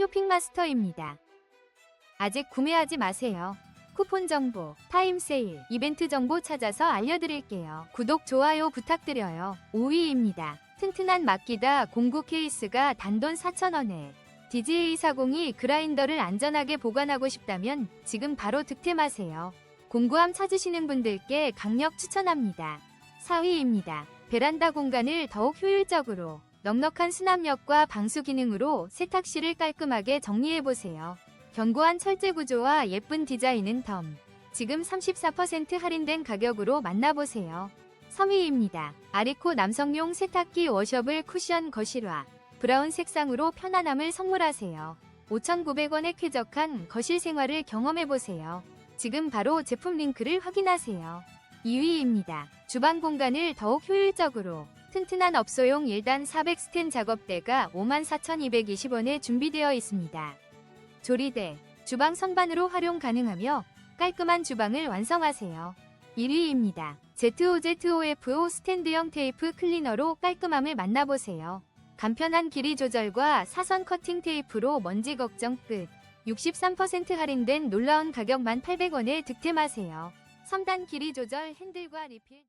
쇼핑마스터입니다. 아직 구매하지 마세요. 쿠폰 정보, 타임 세일, 이벤트 정보 찾아서 알려드릴게요. 구독, 좋아요 부탁드려요. 5위입니다. 튼튼한 막기다 공구 케이스가 단돈 4,000원에 DGA402 그라인더를 안전하게 보관하고 싶다면 지금 바로 득템하세요. 공구함 찾으시는 분들께 강력 추천합니다. 4위입니다. 베란다 공간을 더욱 효율적으로 넉넉한 수납력과 방수 기능으로 세탁실을 깔끔하게 정리해보세요. 견고한 철제 구조와 예쁜 디자인은 덤. 지금 34% 할인된 가격으로 만나보세요. 3위입니다. 아리코 남성용 세탁기 워셔블 쿠션 거실화. 브라운 색상으로 편안함을 선물하세요. 5,900원에 쾌적한 거실 생활을 경험해보세요. 지금 바로 제품 링크를 확인하세요. 2위입니다. 주방 공간을 더욱 효율적으로 튼튼한 업소용 1단 400 스텐 작업대가 54,220원에 준비되어 있습니다. 조리대, 주방 선반으로 활용 가능하며 깔끔한 주방을 완성하세요. 1위입니다. ZOZOFO 스탠드형 테이프 클리너로 깔끔함을 만나보세요. 간편한 길이 조절과 사선 커팅 테이프로 먼지 걱정 끝. 63% 할인된 놀라운 가격 1,800원에 득템하세요. 3단 길이 조절 핸들과 리필